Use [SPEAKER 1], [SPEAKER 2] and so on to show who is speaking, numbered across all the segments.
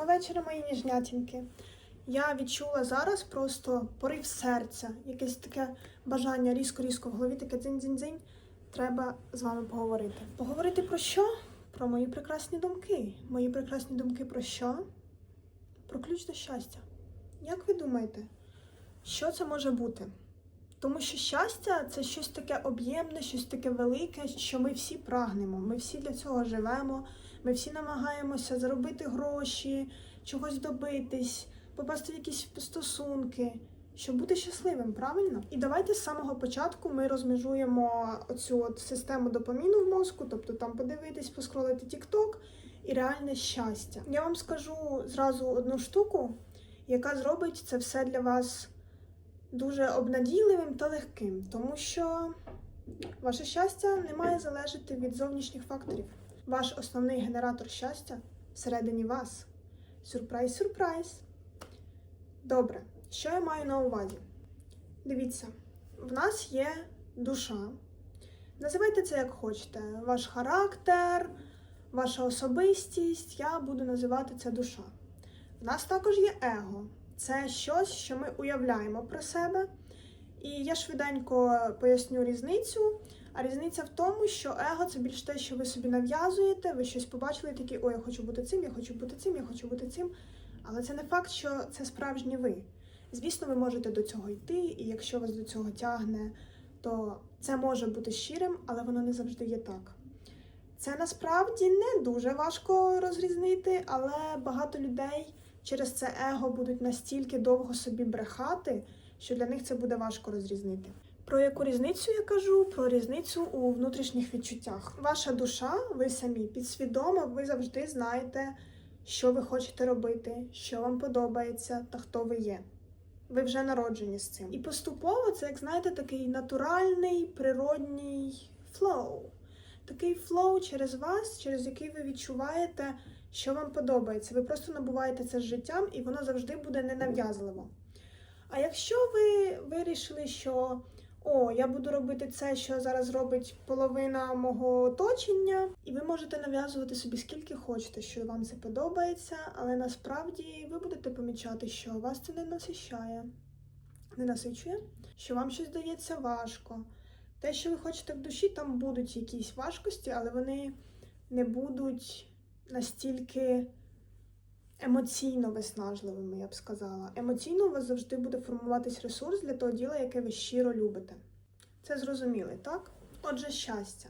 [SPEAKER 1] Доброго вечора, мої ніжнятінки. Я відчула зараз просто порив серця, якесь таке бажання різко-різко в голові, таке дзинь-дзинь-дзинь. Треба з вами поговорити. Поговорити про що? Про мої прекрасні думки. Мої прекрасні думки про що? Про ключ до щастя. Як ви думаєте, що це може бути? Тому що щастя це щось таке об'ємне, щось таке велике, що ми всі прагнемо. Ми всі для цього живемо. Ми всі намагаємося заробити гроші, чогось добитись, попасти в якісь стосунки, щоб бути щасливим, правильно? І давайте з самого початку ми розмежуємо оцю от систему допаміну в мозку, тобто там подивитись, поскролити TikTok і реальне щастя. Я вам скажу зразу одну штуку, яка зробить це все для вас дуже обнадійливим та легким, тому що ваше щастя не має залежати від зовнішніх факторів. Ваш основний генератор щастя всередині вас. Сюрприз, сюрприз. Добре, що я маю на увазі? Дивіться, в нас є душа. Називайте це як хочете. Ваш характер, ваша особистість. Я буду називати це душа. В нас також є его. Це щось, що ми уявляємо про себе. І я швиденько поясню різницю. А різниця в тому, що его це більш те, що ви собі нав'язуєте, ви щось побачили, такі, о, я хочу бути цим, я хочу бути цим, я хочу бути цим. Але це не факт, що це справжні ви. Звісно, ви можете до цього йти, і якщо вас до цього тягне, то це може бути щирим, але воно не завжди є так. Це насправді не дуже важко розрізнити, але багато людей через це его будуть настільки довго собі брехати, що для них це буде важко розрізнити. Про яку різницю я кажу? Про різницю у внутрішніх відчуттях. Ваша душа, ви самі підсвідомо, ви завжди знаєте, що ви хочете робити, що вам подобається та хто ви є. Ви вже народжені з цим. І поступово це, як знаєте, такий натуральний природній флоу. Такий флоу через вас, через який ви відчуваєте, що вам подобається. Ви просто набуваєте це з життям, і воно завжди буде ненав'язливо. А якщо ви вирішили, що о, я буду робити це, що зараз робить половина мого оточення, і ви можете нав'язувати собі скільки хочете, що вам це подобається, але насправді ви будете помічати, що вас це не насищає, не насичує, що вам щось здається важко. Те, що ви хочете в душі, там будуть якісь важкості, але вони не будуть настільки емоційно виснажливими, я б сказала. Емоційно у вас завжди буде формуватись ресурс для того діла, яке ви щиро любите. Це зрозуміли, так? Отже, щастя.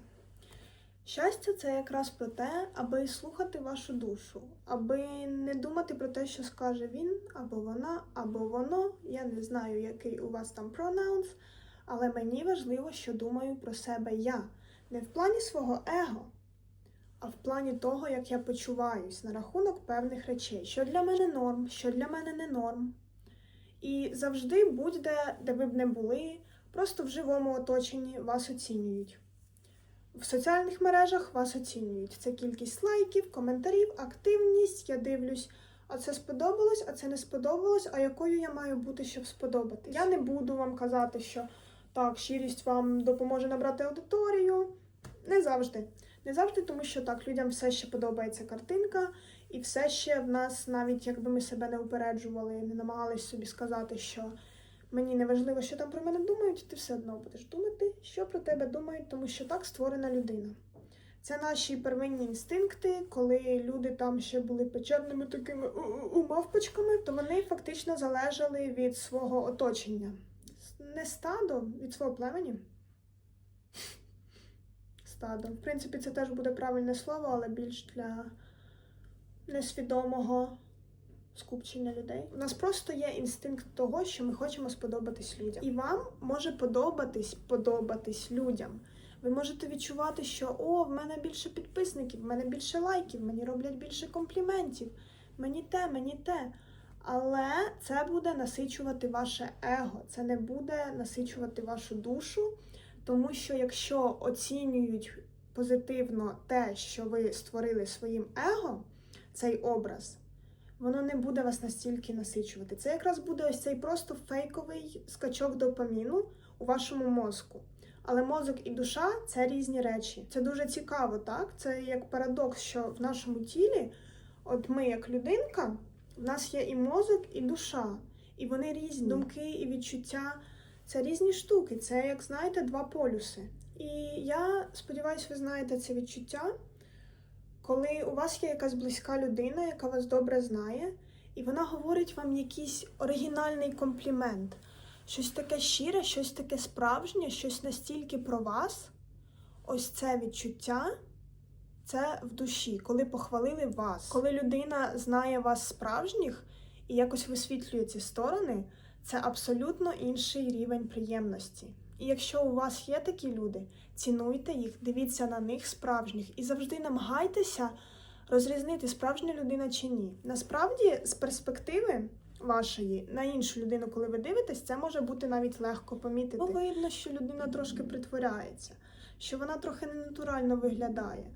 [SPEAKER 1] Щастя це якраз про те, аби слухати вашу душу, аби не думати про те, що скаже він, або вона, або воно. Я не знаю, який у вас там пронаунс, але мені важливо, що думаю про себе я. Не в плані свого его, а в плані того, як я почуваюсь на рахунок певних речей, що для мене норм, що для мене не норм. І завжди будь-де, де ви б не були, просто в живому оточенні вас оцінюють. В соціальних мережах вас оцінюють. Це кількість лайків, коментарів, активність. Я дивлюсь, а це сподобалось, а це не сподобалось. А якою я маю бути, щоб сподобатись? Я не буду вам казати, що так, щирість вам допоможе набрати аудиторію. Не завжди. Не завжди, тому що так, людям все ще подобається картинка, і все ще в нас, навіть якби ми себе не упереджували, не намагались собі сказати, що мені не важливо, що там про мене думають, ти все одно будеш думати, що про тебе думають, тому що так створена людина. Це наші первинні інстинкти, коли люди там ще були печерними такими у мавпочками, то вони фактично залежали від свого оточення. Не стадо від свого племені. Стадо. В принципі, це теж буде правильне слово, але більш для несвідомого скупчення людей. У нас просто є інстинкт того, що ми хочемо сподобатись людям. І вам може подобатись подобатись людям. Ви можете відчувати, що о, в мене більше підписників, в мене більше лайків, мені роблять більше компліментів, мені те, мені те. Але це буде насичувати ваше его, це не буде насичувати вашу душу. Тому що якщо оцінюють позитивно те, що ви створили своїм его, цей образ, воно не буде вас настільки насичувати. Це якраз буде ось цей просто фейковий скачок допаміну у вашому мозку. Але мозок і душа це різні речі. Це дуже цікаво, так? Це як парадокс, що в нашому тілі От ми, як людинка, в нас є і мозок, і душа, і вони різні. Думки і відчуття це різні штуки. Це, як знаєте, два полюси. І я сподіваюся, ви знаєте це відчуття, коли у вас є якась близька людина, яка вас добре знає, і вона говорить вам якийсь оригінальний комплімент, щось таке щире, щось таке справжнє, щось настільки про вас. Ось це відчуття. Це в душі, коли похвалили вас. Коли людина знає вас справжніх і якось висвітлює ці сторони, це абсолютно інший рівень приємності. І якщо у вас є такі люди, цінуйте їх, дивіться на них справжніх і завжди намагайтеся розрізнити, справжня людина чи ні. Насправді, з перспективи вашої на іншу людину, коли ви дивитесь, це може бути навіть легко помітити. Бо видно, що людина трошки притворяється, що вона трохи ненатурально виглядає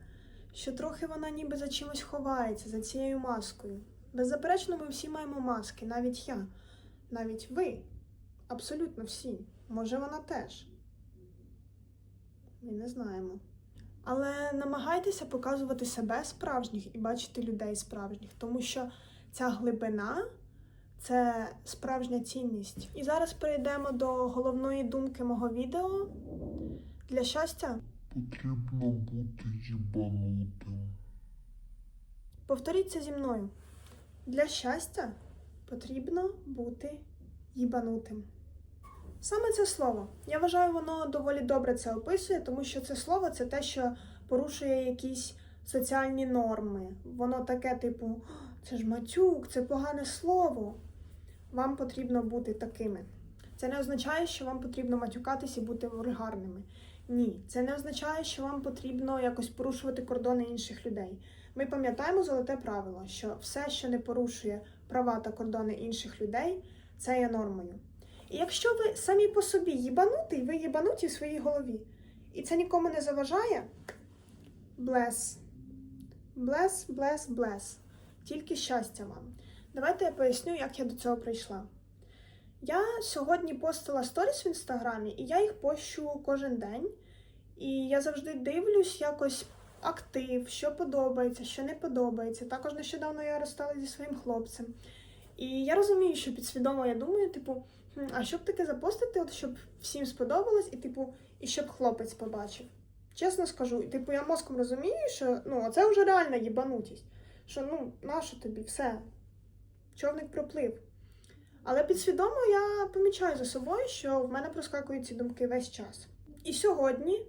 [SPEAKER 1] що трохи вона ніби за чимось ховається, за цією маскою. Беззаперечно, ми всі маємо маски, навіть я, навіть ви. Абсолютно всі. Може, вона теж. Ми не знаємо. Але намагайтеся показувати себе справжніх і бачити людей справжніх, тому що ця глибина це справжня цінність. І зараз перейдемо до головної думки мого відео. Для щастя
[SPEAKER 2] Потрібно бути їбанутим.
[SPEAKER 1] Повторіть це зі мною. Для щастя потрібно бути їбанутим. Саме це слово. Я вважаю, воно доволі добре це описує, тому що це слово це те, що порушує якісь соціальні норми. Воно таке, типу, це ж матюк, це погане слово. Вам потрібно бути такими. Це не означає, що вам потрібно матюкатись і бути вульгарними. Ні, це не означає, що вам потрібно якось порушувати кордони інших людей. Ми пам'ятаємо золоте правило, що все, що не порушує права та кордони інших людей, це є нормою. І якщо ви самі по собі їбанутий, ви їбануті в своїй голові, і це нікому не заважає, блес. Блес, блес, блес. Тільки щастя вам. Давайте я поясню, як я до цього прийшла. Я сьогодні постила сторіс в інстаграмі, і я їх пощу кожен день. І я завжди дивлюсь якось актив, що подобається, що не подобається. Також нещодавно я розсталася зі своїм хлопцем. І я розумію, що підсвідомо я думаю, типу, а що б таке запостити, от щоб всім сподобалось, і типу, і щоб хлопець побачив. Чесно скажу, типу, я мозком розумію, що ну, це вже реальна їбанутість. Що ну, нащо тобі, все, човник проплив. Але підсвідомо я помічаю за собою, що в мене проскакують ці думки весь час. І сьогодні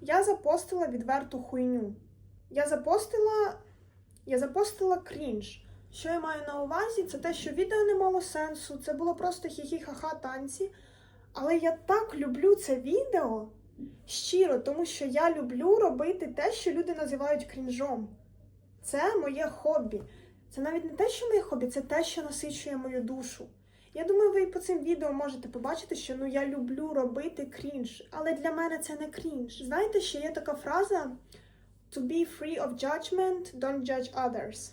[SPEAKER 1] я запостила відверту хуйню. Я запостила. Я запостила крінж. Що я маю на увазі, це те, що відео не мало сенсу, це було просто хі-хі-ха-ха танці. Але я так люблю це відео щиро, тому що я люблю робити те, що люди називають крінжом. Це моє хобі. Це навіть не те, що моє хобі, це те, що насичує мою душу. Я думаю, ви по цим відео можете побачити, що ну я люблю робити крінж, але для мене це не крінж. Знаєте, ще є така фраза To be free of judgment, don't judge others.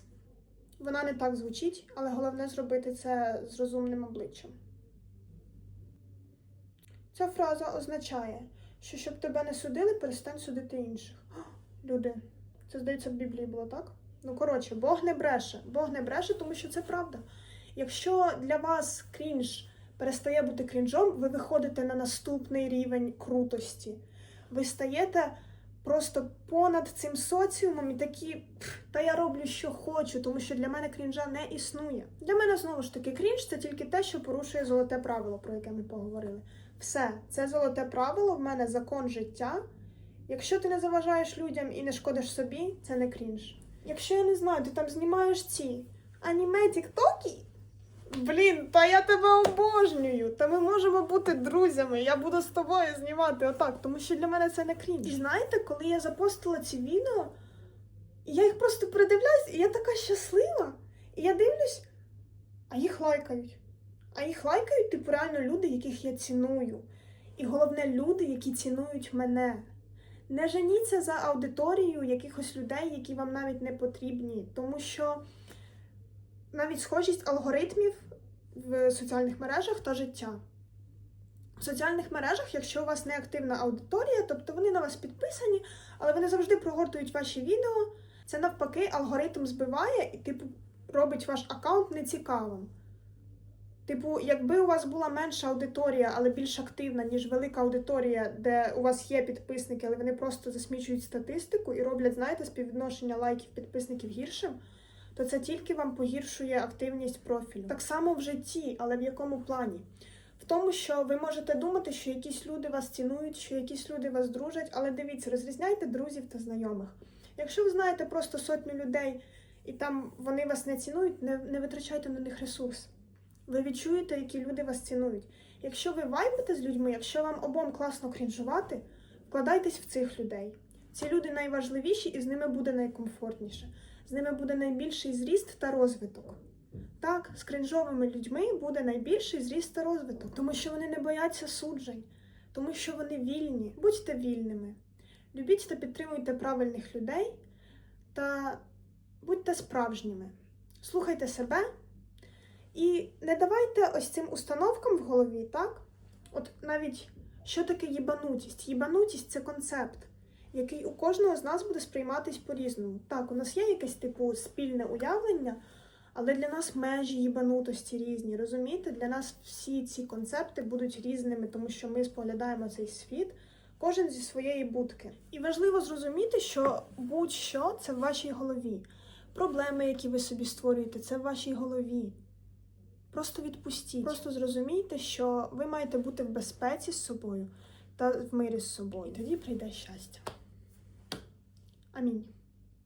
[SPEAKER 1] Вона не так звучить, але головне зробити це з розумним обличчям. Ця фраза означає, що щоб тебе не судили, перестань судити інших. О, Люди, це здається в Біблії було так? Ну, коротше, Бог не бреше. Бог не бреше, тому що це правда. Якщо для вас крінж перестає бути крінжом, ви виходите на наступний рівень крутості. Ви стаєте просто понад цим соціумом і такі, та я роблю, що хочу, тому що для мене крінжа не існує. Для мене знову ж таки крінж це тільки те, що порушує золоте правило, про яке ми поговорили. Все, це золоте правило, в мене закон життя. Якщо ти не заважаєш людям і не шкодиш собі, це не крінж. Якщо я не знаю, ти там знімаєш ці аніме тіктоки, Блін, та я тебе обожнюю. Та ми можемо бути друзями. Я буду з тобою знімати отак, тому що для мене це не крінж. І знаєте, коли я запостила ці відео, я їх просто передивляюсь, і я така щаслива. І я дивлюсь, а їх лайкають. А їх лайкають, типу, реально люди, яких я ціную. І головне, люди, які цінують мене. Не женіться за аудиторією якихось людей, які вам навіть не потрібні, тому що навіть схожість алгоритмів в соціальних мережах та життя. В соціальних мережах, якщо у вас не активна аудиторія, тобто вони на вас підписані, але вони завжди прогортують ваші відео, Це навпаки алгоритм збиває і, типу, робить ваш аккаунт нецікавим. Типу, якби у вас була менша аудиторія, але більш активна, ніж велика аудиторія, де у вас є підписники, але вони просто засмічують статистику і роблять, знаєте, співвідношення лайків підписників гіршим, то це тільки вам погіршує активність профілю. Так само в житті, але в якому плані? В тому, що ви можете думати, що якісь люди вас цінують, що якісь люди вас дружать, але дивіться, розрізняйте друзів та знайомих. Якщо ви знаєте просто сотню людей і там вони вас не цінують, не, не витрачайте на них ресурс. Ви відчуєте, які люди вас цінують. Якщо ви вайбите з людьми, якщо вам обом класно крінжувати, вкладайтесь в цих людей. Ці люди найважливіші і з ними буде найкомфортніше. З ними буде найбільший зріст та розвиток. Так, з крінжовими людьми буде найбільший зріст та розвиток, тому що вони не бояться суджень, тому що вони вільні. Будьте вільними. Любіть та підтримуйте правильних людей та будьте справжніми. Слухайте себе і не давайте ось цим установкам в голові, так? От навіть що таке їбанутість? Їбанутість це концепт, який у кожного з нас буде сприйматись по-різному. Так, у нас є якесь типу спільне уявлення, але для нас межі їбанутості різні. Розумієте? Для нас всі ці концепти будуть різними, тому що ми споглядаємо цей світ. Кожен зі своєї будки. І важливо зрозуміти, що будь-що це в вашій голові. Проблеми, які ви собі створюєте, це в вашій голові. Просто відпустіть. Просто зрозумійте, що ви маєте бути в безпеці з собою та в мирі з собою. І тоді прийде щастя. Амінь.